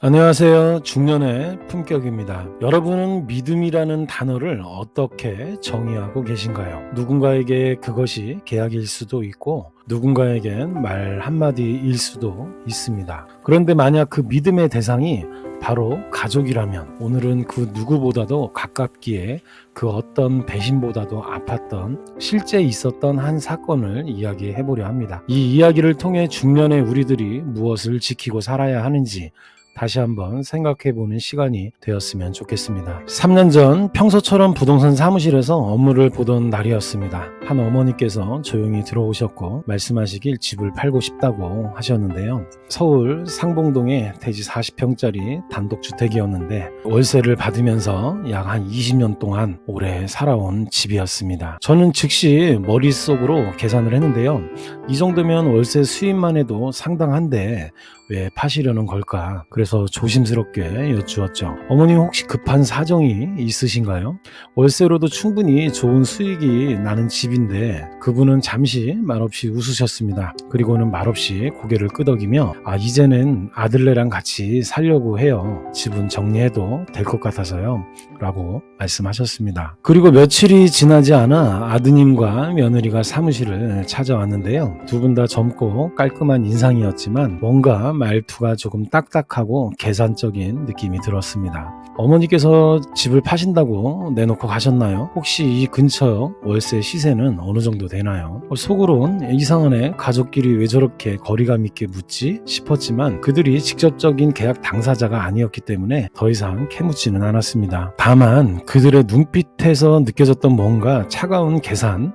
안녕하세요. 중년의 품격입니다. 여러분은 믿음이라는 단어를 어떻게 정의하고 계신가요? 누군가에게 그것이 계약일 수도 있고, 누군가에겐 말 한마디일 수도 있습니다. 그런데 만약 그 믿음의 대상이 바로 가족이라면 오늘은 그 누구보다도 가깝기에 그 어떤 배신보다도 아팠던 실제 있었던 한 사건을 이야기해 보려 합니다. 이 이야기를 통해 중년의 우리들이 무엇을 지키고 살아야 하는지 다시 한번 생각해 보는 시간이 되었으면 좋겠습니다. 3년 전 평소처럼 부동산 사무실에서 업무를 보던 날이었습니다. 한 어머니께서 조용히 들어오셨고 말씀하시길 집을 팔고 싶다고 하셨는데요. 서울 상봉동의 대지 40평짜리 단독주택이었는데 월세를 받으면서 약 한 20년 동안 오래 살아온 집이었습니다. 저는 즉시 머릿속으로 계산을 했는데요. 이 정도면 월세 수입만 해도 상당한데 왜 파시려는 걸까? 그래서 조심스럽게 여쭈었죠. 어머니 혹시 급한 사정이 있으신가요? 월세로도 충분히 좋은 수익이 나는 집인데 그분은 잠시 말없이 웃으셨습니다. 그리고는 말없이 고개를 끄덕이며 아 이제는 아들네랑 같이 살려고 해요. 집은 정리해도 될 것 같아서요. 라고 말씀하셨습니다. 그리고 며칠이 지나지 않아 아드님과 며느리가 사무실을 찾아왔는데요. 두 분 다 젊고 깔끔한 인상이었지만 뭔가 말투가 조금 딱딱하고 계산적인 느낌이 들었습니다. 어머니께서 집을 파신다고 내놓고 가셨나요? 혹시 이 근처 월세 시세는 어느 정도 되나요? 속으론 이상하네 가족끼리 왜 저렇게 거리감 있게 묻지 싶었지만 그들이 직접적인 계약 당사자가 아니었기 때문에 더 이상 캐묻지는 않았습니다. 다만 그들의 눈빛에서 느껴졌던 뭔가 차가운 계산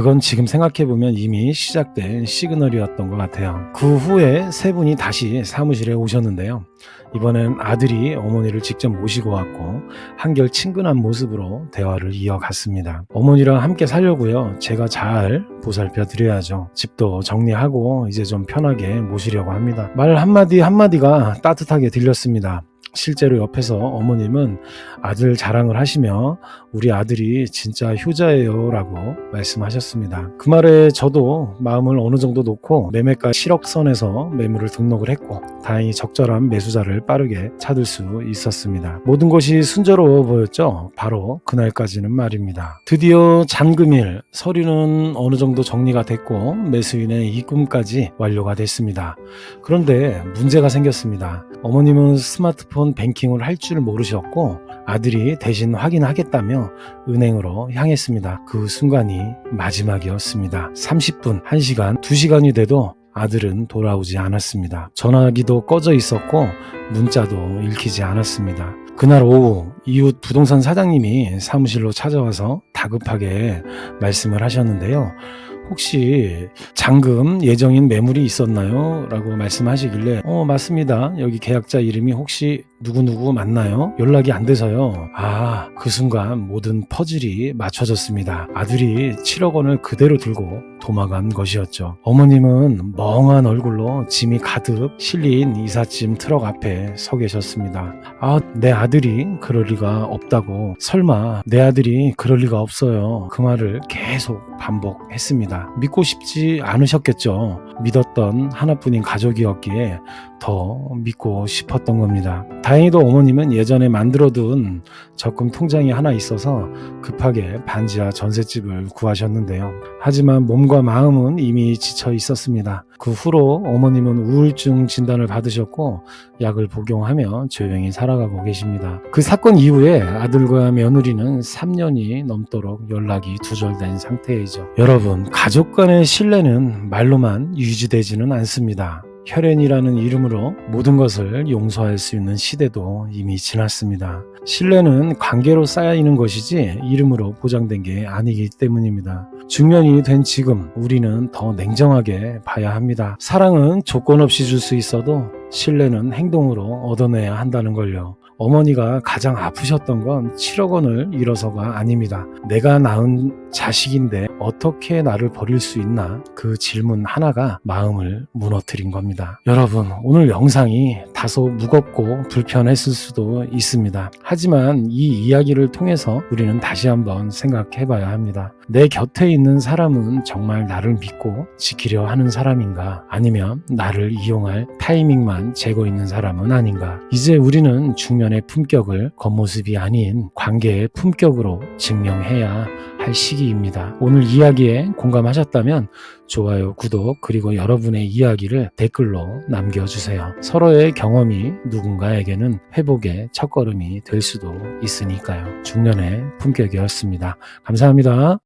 그건 지금 생각해보면 이미 시작된 시그널이었던 것 같아요. 그 후에 세 분이 다시 사무실에 오셨는데요. 이번엔 아들이 어머니를 직접 모시고 왔고 한결 친근한 모습으로 대화를 이어갔습니다. 어머니랑 함께 살려고요. 제가 잘 보살펴 드려야죠. 집도 정리하고 이제 좀 편하게 모시려고 합니다. 말 한마디 한마디가 따뜻하게 들렸습니다. 실제로 옆에서 어머님은 아들 자랑을 하시며 우리 아들이 진짜 효자예요 라고 말씀하셨습니다. 그 말에 저도 마음을 어느 정도 놓고 매매가 7억 선에서 매물을 등록을 했고 다행히 적절한 매수자를 빠르게 찾을 수 있었습니다. 모든 것이 순조로워 보였죠. 바로 그날까지는 말입니다. 드디어 잔금일 서류는 어느 정도 정리가 됐고 매수인의 입금까지 완료가 됐습니다. 그런데 문제가 생겼습니다. 어머님은 스마트폰 뱅킹을 할 줄 모르셨고 아들이 대신 확인하겠다며 은행으로 향했습니다. 그 순간이 마지막이었습니다. 30분, 1시간, 2시간이 돼도 아들은 돌아오지 않았습니다. 전화기도 꺼져 있었고 문자도 읽히지 않았습니다. 그날 오후 이웃 부동산 사장님이 사무실로 찾아와서 다급하게 말씀을 하셨는데요. 혹시 잔금 예정인 매물이 있었나요? 라고 말씀하시길래 어 맞습니다. 여기 계약자 이름이 혹시 누구누구 맞나요? 연락이 안 돼서요. 아, 그 순간 모든 퍼즐이 맞춰졌습니다. 아들이 7억 원을 그대로 들고 도망간 것이었죠. 어머님은 멍한 얼굴로 짐이 가득 실린 이삿짐 트럭 앞에 서 계셨습니다. 아, 내 아들이 그럴 리가 없다고. 설마 내 아들이 그럴 리가 없어요. 그 말을 계속 반복했습니다. 믿고 싶지 않으셨겠죠. 믿었던 하나뿐인 가족이었기에 더 믿고 싶었던 겁니다. 다행히도 어머님은 예전에 만들어둔 적금 통장이 하나 있어서 급하게 반지하 전셋집을 구하셨는데요. 하지만 몸과 마음은 이미 지쳐 있었습니다. 그 후로 어머님은 우울증 진단을 받으셨고 약을 복용하며 조용히 살아가고 계십니다. 그 사건 이후에 아들과 며느리는 3년이 넘도록 연락이 두절된 상태이죠. 여러분, 가족 간의 신뢰는 말로만 유지되지는 않습니다. 혈연이라는 이름으로 모든 것을 용서할 수 있는 시대도 이미 지났습니다. 신뢰는 관계로 쌓여있는 것이지 이름으로 보장된 게 아니기 때문입니다. 중년이 된 지금 우리는 더 냉정하게 봐야 합니다. 사랑은 조건 없이 줄 수 있어도 신뢰는 행동으로 얻어내야 한다는 걸요. 어머니가 가장 아프셨던 건 7억 원을 잃어서가 아닙니다. 내가 낳은 자식인데 어떻게 나를 버릴 수 있나? 그 질문 하나가 마음을 무너뜨린 겁니다. 여러분, 오늘 영상이 다소 무겁고 불편했을 수도 있습니다. 하지만 이 이야기를 통해서 우리는 다시 한번 생각해 봐야 합니다. 내 곁에 있는 사람은 정말 나를 믿고 지키려 하는 사람인가? 아니면 나를 이용할 타이밍만 재고 있는 사람은 아닌가? 이제 우리는 중년의 품격을 겉모습이 아닌 관계의 품격으로 증명해야 할 시기입니다. 오늘 이야기에 공감하셨다면 좋아요, 구독, 그리고 여러분의 이야기를 댓글로 남겨주세요. 서로의 경험이 누군가에게는 회복의 첫걸음이 될 수도 있으니까요. 중년의 품격이었습니다. 감사합니다.